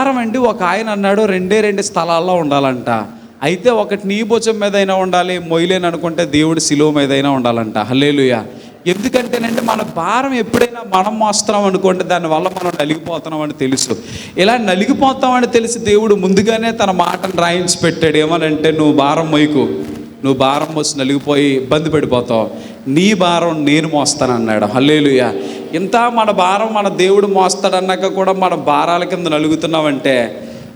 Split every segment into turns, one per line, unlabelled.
భారం అండి ఒక ఆయన అన్నాడు రెండే రెండు స్థలాల్లో ఉండాలంట. అయితే ఒకటి నీ భుజం మీదైనా ఉండాలి మొయ్యలేని అనుకుంటే దేవుడు శిలువ మీదైనా ఉండాలంట. హల్లేలుయ. ఎందుకంటేనంటే మన భారం ఎప్పుడైనా మనం మోస్తున్నాం అనుకుంటే దానివల్ల మనం నలిగిపోతున్నాం అని తెలుసు. ఇలా నలిగిపోతామని తెలిసి దేవుడు ముందుగానే తన మాటను రాయించి పెట్టాడు. ఏమనంటే నువ్వు భారం మొయ్యకు. నువ్వు భారం మోసి నలిగిపోయి ఇబ్బంది పడిపోతావు. నీ భారం నేను మోస్తాను అన్నాడు హల్లేలుయ. ఇంత మన భారం మన దేవుడు మోస్తాడన్నాక కూడా మన భారాల కింద నలుగుతున్నామంటే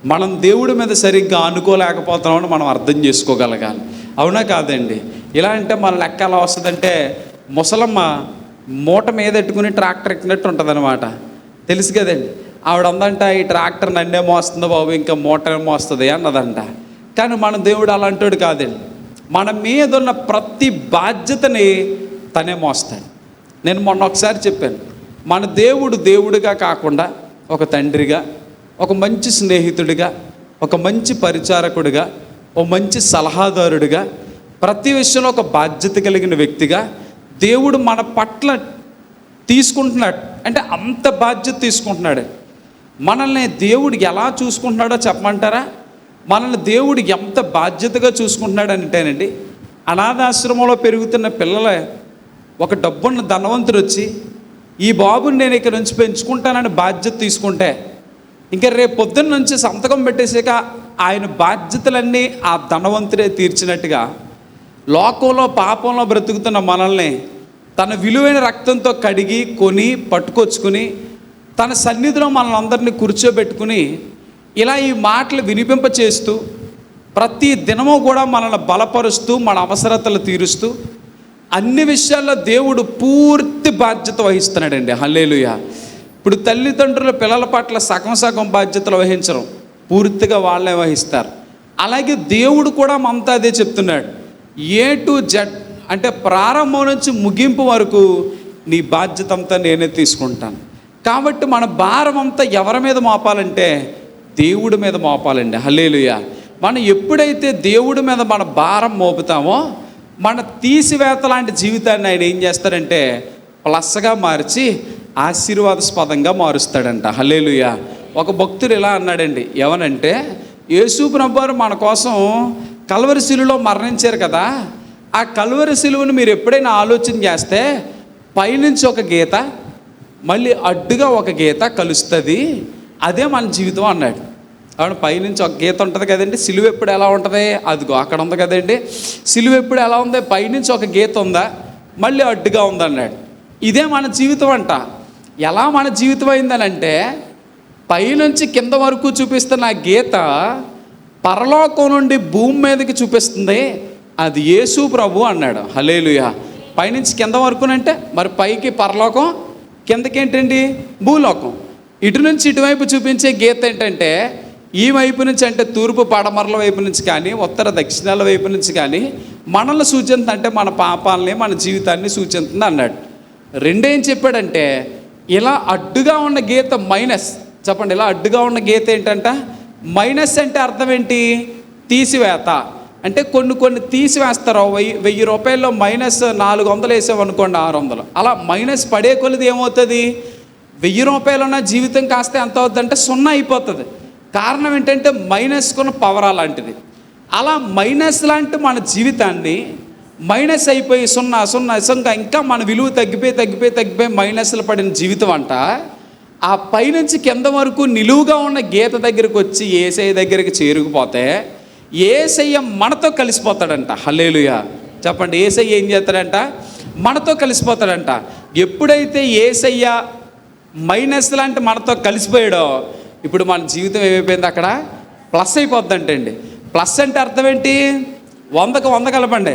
మనం దేవుడి మీద సరిగ్గా అనుకోలేకపోతున్నామని మనం అర్థం చేసుకోగలగాలి. అవునా కాదండి? ఇలా అంటే మన లెక్క ఎలా వస్తుందంటే ముసలమ్మ మూట మీద ఎట్టుకుని ట్రాక్టర్ ఎక్కినట్టు ఉంటుంది అనమాట తెలుసు కదండి? ఆవిడ అందంట ఈ ట్రాక్టర్ నన్నే మోస్తుంది బాబు ఇంకా మూట మోస్తుంది అన్నదంట. కానీ మన దేవుడు అలాంటోడు కాదండి. మన మీద ఉన్న ప్రతి బాధ్యతని తనే మోస్తాడు. నేను మొన్న ఒకసారి చెప్పాను మన దేవుడు దేవుడిగా కాకుండా ఒక తండ్రిగా ఒక మంచి స్నేహితుడిగా ఒక మంచి పరిచారకుడిగా ఒక మంచి సలహాదారుడిగా ప్రతి విషయంలో ఒక బాధ్యత కలిగిన వ్యక్తిగా దేవుడు మన పట్ల తీసుకుంటున్నాడు. అంటే అంత బాధ్యత తీసుకుంటున్నాడు. మనల్ని దేవుడు ఎలా చూసుకుంటున్నాడో చెప్పమంటారా? మనల్ని దేవుడు ఎంత బాధ్యతగా చూసుకుంటున్నాడు అంటేనండి అనాథాశ్రమంలో పెరుగుతున్న పిల్లలే ఒక డబ్బున్న ధనవంతుడు వచ్చి ఈ బాబుని నేను ఇక్కడ నుంచి పెంచుకుంటానని బాధ్యత తీసుకుంటే ఇంకా రేపు పొద్దున్న నుంచి సంతకం పెట్టేసాక ఆయన బాధ్యతలన్నీ ఆ ధనవంతుడే తీర్చినట్టుగా లోకంలో పాపంలో బ్రతుకుతున్న మనల్ని తన విలువైన రక్తంతో కడిగి కొని పట్టుకొచ్చుకుని తన సన్నిధిలో మనల్ని అందరినీ కూర్చోబెట్టుకుని ఇలా ఈ మాటలు వినిపింప చేస్తూ ప్రతి దినము కూడా మనల్ని బలపరుస్తూ మన అవసరతలు తీరుస్తూ అన్ని విషయాల్లో దేవుడు పూర్తి బాధ్యత వహిస్తున్నాడండి. హల్లేలుయ. ఇప్పుడు తల్లిదండ్రులు పిల్లల పట్ల సగం సగం బాధ్యతలు వహించరు. పూర్తిగా వాళ్ళే వహిస్తారు. అలాగే దేవుడు కూడా మమతా అదే చెప్తున్నాడు. ఏ టు జెడ్ అంటే ప్రారంభం నుంచి ముగింపు వరకు నీ బాధ్యత అంతా నేనే తీసుకుంటాను. కాబట్టి మన భారం అంతా ఎవరి మీద మోపాలంటే దేవుడి మీద మోపాలండి. హల్లేలుయ. మనం ఎప్పుడైతే దేవుడి మీద మన భారం మోపుతామో మన తీసివేత లాంటి జీవితాన్ని ఆయన ఏం చేస్తాడంటే ప్లస్గా మార్చి ఆశీర్వాదస్పదంగా మారుస్తాడంట. హల్లేలుయ. ఒక భక్తుడు ఇలా అన్నాడండి. ఏమనంటే యేసు ప్రభువారు మన కోసం కల్వరి శిలువలో మరణించారు కదా. ఆ కల్వరి శిలువను మీరు ఎప్పుడైనా ఆలోచన చేస్తే పైనుంచి ఒక గీత మళ్ళీ అడ్డుగా ఒక గీత కలుస్తుంది. అదే మన జీవితం అన్నాడు. అవును పైనుంచి ఒక గీత ఉంటుంది కదండి సిలువ ఎప్పుడు ఎలా ఉంటుంది? అదిగో అక్కడ ఉంది కదండి. సిలువ ఎప్పుడు ఎలా ఉంది? పైనుంచి ఒక గీత ఉందా? మళ్ళీ అడ్డుగా ఉందన్నాడు ఇదే మన జీవితం అంట. ఎలా మన జీవితం అయిందనంటే పైనుంచి కింద వరకు చూపిస్తున్న ఆ గీత పరలోకం నుండి భూమి మీదకి చూపిస్తుంది. అది యేసు ప్రభు అన్నాడు. హలేలుయ పైనుంచి కింద వరకునంటే మరి పైకి పరలోకం కిందకేంటండి? భూలోకం. ఇటు నుంచి ఇటువైపు చూపించే గీత ఏంటంటే ఈ వైపు నుంచి అంటే తూర్పు పడమరల వైపు నుంచి కానీ ఉత్తర దక్షిణాల వైపు నుంచి కానీ మనల్ని సూచించింది అంటే మన పాపాలని మన జీవితాన్ని సూచిస్తుంది అన్నాడు. రెండేం చెప్పాడంటే ఇలా అడ్డుగా ఉన్న గీత మైనస్ చెప్పండి ఇలా అడ్డుగా ఉన్న గీత ఏంటంట? మైనస్ అంటే అర్థం ఏంటి? తీసివేత. అంటే కొన్ని కొన్ని తీసివేస్తారు వెయ్యి వెయ్యి రూపాయల్లో మైనస్ నాలుగు వందలు వేసామనుకోండి ఆరు వందలు. అలా మైనస్ పడే కొలిది ఏమవుతుంది? వెయ్యి రూపాయలు ఉన్న జీవితం కాస్తే ఎంత అవుతుందంటే సున్నా అయిపోతుంది. కారణం ఏంటంటే మైనస్ కొన్న పవర్ అలాంటిది. అలా మైనస్ లాంటి మన జీవితాన్ని మైనస్ అయిపోయి సున్నా సున్నా సున్నా ఇంకా మన విలువ తగ్గిపోయి తగ్గిపోయి తగ్గిపోయి మైనస్లు పడిన జీవితం అంట ఆ పైనుంచి కింద వరకు నిలువుగా ఉన్న గీత దగ్గరికి వచ్చి ఏసయ్య దగ్గరికి చేరుకుపోతే ఏసయ్య మనతో కలిసిపోతాడంట. హలేలుయ చెప్పండి ఏసయ్య ఏం చేస్తాడంట? మనతో కలిసిపోతాడంట. ఎప్పుడైతే ఏసయ్య మైనస్ లాంటి మనతో కలిసిపోయాడో ఇప్పుడు మన జీవితం ఏమైపోయింది అక్కడ? ప్లస్ అయిపోద్దంటే ప్లస్ అంటే అర్థం ఏంటి? వందకు వంద కలపండి.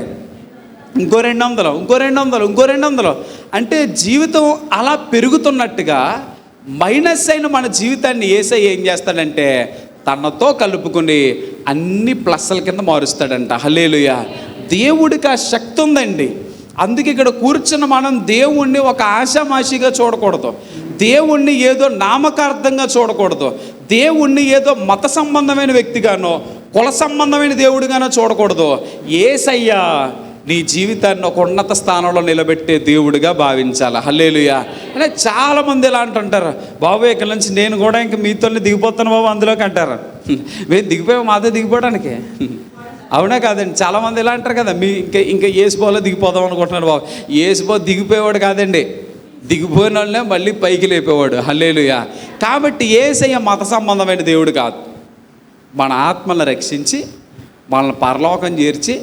ఇంకో రెండు వందలు ఇంకో రెండు వందలు ఇంకో రెండు వందలు. అంటే జీవితం అలా పెరుగుతున్నట్టుగా మైనస్ అయిన మన జీవితాన్ని ఏసై ఏం చేస్తాడంటే తనతో కలుపుకుని అన్ని ప్లస్ల కింద మారుస్తాడంట. హలేలుయ దేవుడికి ఆ శక్తి ఉందండి. అందుకే ఇక్కడ కూర్చున్న మనం దేవుణ్ణి ఒక ఆశామాషిగా చూడకూడదు. దేవుణ్ణి ఏదో నామకార్థంగా చూడకూడదు. దేవుణ్ణి ఏదో మత సంబంధమైన వ్యక్తిగానో కుల సంబంధమైన దేవుడిగానో చూడకూడదు. ఏసయ్యా నీ జీవితాన్ని ఒక ఉన్నత స్థానంలో నిలబెట్టే దేవుడిగా భావించాలి? హల్లేలుయా. అంటే చాలామంది ఇలా అంటుంటారు బాబు ఇక్కడ నుంచి నేను కూడా ఇంక మీతోనే దిగిపోతాను బాబు అందులోకి అంటారు. మేము దిగిపోయాం మాతో దిగిపోవడానికి. అవునా కాదండి? చాలామంది ఇలా అంటారు కదా మీ ఇంకా ఇంకా ఏసుబోలో దిగిపోదాం అనుకుంటున్నాడు బాబు. ఏసుబో దిగిపోయేవాడు కాదండి. దిగిపోయిన వాళ్ళనే మళ్ళీ పైకి లేపేవాడు. హల్లేలుయా. కాబట్టి ఏసయ్య మత సంబంధమైన దేవుడు కాదు. మన ఆత్మలను రక్షించి మనల్ని పరలోకం చేర్చి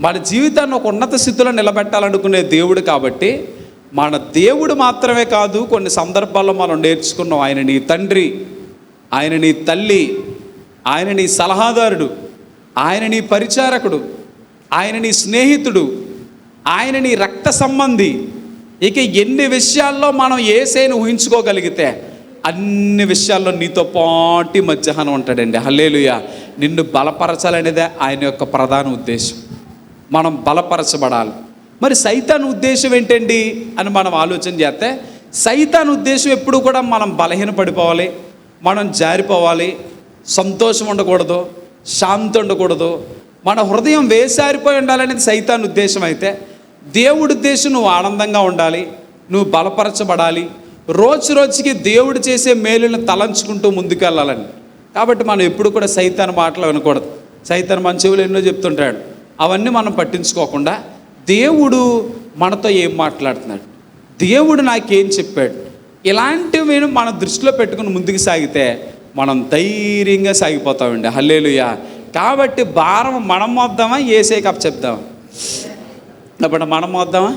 మన జీవితాన్ని ఒక ఉన్నత స్థితిలో నిలబెట్టాలనుకునే దేవుడు కాబట్టి మన దేవుడు మాత్రమే కాదు కొన్ని సందర్భాల్లో మనం నేర్చుకున్నాం. ఆయన నీ తండ్రి ఆయన నీ తల్లి ఆయన నీ సలహాదారుడు ఆయన నీ పరిచారకుడు ఆయన నీ స్నేహితుడు ఆయన నీ రక్త సంబంధి ఇక ఎన్ని విషయాల్లో మనం ఏసైని ఊహించుకోగలిగితే అన్ని విషయాల్లో నీతో పాటి మధ్యాహ్నం ఉంటాడండి. హల్లేలుయ. నిన్ను బలపరచాలనేదే ఆయన యొక్క ప్రధాన ఉద్దేశం. మనం బలపరచబడాలి. మరి సైతాన్ ఉద్దేశం ఏంటండి అని మనం ఆలోచన చేస్తే సైతాన్ ఉద్దేశం ఎప్పుడు కూడా మనం బలహీన పడిపోవాలి మనం జారిపోవాలి సంతోషం ఉండకూడదు శాంతి ఉండకూడదు మన హృదయం వేసారిపోయి ఉండాలనేది సైతాన్ ఉద్దేశం అయితే దేవుడి ఉద్దేశం నువ్వు ఆనందంగా ఉండాలి నువ్వు బలపరచబడాలి. రోజు రోజుకి దేవుడు చేసే మేలులను తలంచుకుంటూ ముందుకెళ్ళాలని. కాబట్టి మనం ఎప్పుడు కూడా సైతాన్ మాటలు వినకూడదు. సైతాన్ మన చెవులు ఎన్నో చెప్తుంటాడు. అవన్నీ మనం పట్టించుకోకుండా దేవుడు మనతో ఏం మాట్లాడుతున్నాడు? దేవుడు నాకేం చెప్పాడు? ఇలాంటివి మన దృష్టిలో పెట్టుకుని ముందుకు సాగితే మనం ధైర్యంగా సాగిపోతామండి. హల్లేలుయా. కాబట్టి భారం మనం వద్దామా ఏసే కప్ చెప్దామా ఇప్పుడు మనం మోద్దామా?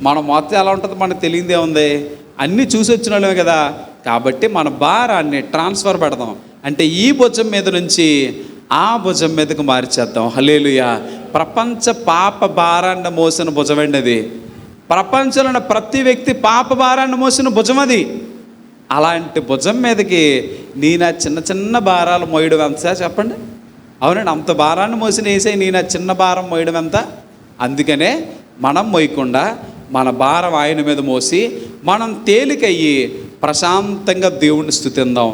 మనం మొత్తం ఎలా ఉంటుందో మనకు తెలియదే ఉంది. అన్నీ చూసి వచ్చిన వాళ్ళమే కదా. కాబట్టి మన భారాన్ని ట్రాన్స్ఫర్ పెడదాం. అంటే ఈ భుజం మీద నుంచి ఆ భుజం మీదకు మార్చేద్దాం. హలేలుయా ప్రపంచ పాప భారాన్ని మోసిన భుజం అండి అది. ప్రపంచంలో ఉన్న ప్రతి వ్యక్తి పాప భారాన్ని మోసిన భుజం అది. అలాంటి భుజం మీదకి నేను చిన్న చిన్న భారాలు మోయడం ఎంత? చెప్పండి. అవునండి అంత భారాన్ని మోసిన వేసే నేను చిన్న భారం మోయడం ఎంత? అందుకనే మనం మోయకుండా మన భారం ఆయన మీద మోసి మనం తేలికయ్యి ప్రశాంతంగా దేవుణ్ణి స్థుతిందాం.